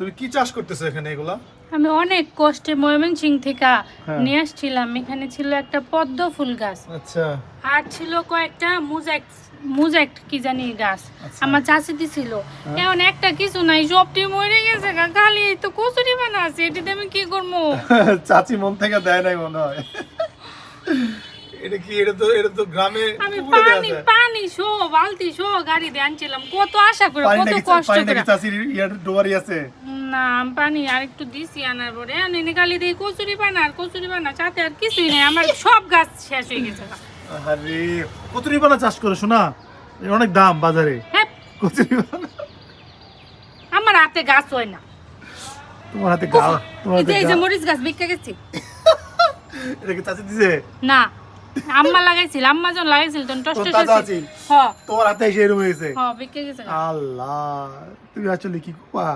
তুমি কি চাষ করতেছো এখানে এগুলা? আমি অনেক কষ্টে ময়মনসিং থেকে হ্যাঁ। নিয়ে আসছিলাম। এখানে ছিল একটা পদ্ম ফুল গাছ। আচ্ছা। আর ছিল কয়েকটা মুজাক মুজাক কি জানি গাছ। আচ্ছা। আমার চাষি দিছিল। হ্যাঁ। এখন একটা কিছু নাই সবটি মরে গেছে গা, খালি তো কচুরি বানা আছে এটাতে আমি কি করব? চাচি মন থেকে দেয় নাই মনে হয়। এটা কি এটা তো এটা তো গ্রামে আমি পানি পানি শো বালতি শো গাড়ি দিয়ে আনছিলাম। কত আশা করে কত কষ্ট করে। ইয়ার ডোবারি আছে? না পানি আর একটু দিছি আনার পরে। আমি দিয়ে কচুরি আর কচুরি চাতে আর কিছুই নেই। আমার সব গাছ শেষ হয়ে গেছে। আরে কচুরি পানা চাষ করে শোনা? অনেক দাম বাজারে। হ্যাঁ। কচুরি পানা আমার হাতে গাছ হয় না। তোমার হাতে গাছ তোমার হাতে যে এই যে মরিচ গাছ বিক্কা গেছি। এটা কি চাচি দিছে? না। আম্মা লাগাইছিল আম্মা যখন লাগাইছিল তখন টস তোর টস দাদা হয়েছিল। আছিল? হ হাতে এসে এরকম হয়েছে হ্যাঁ বিকে গেছে আল্লাহ তুমি আসলে কি কোপা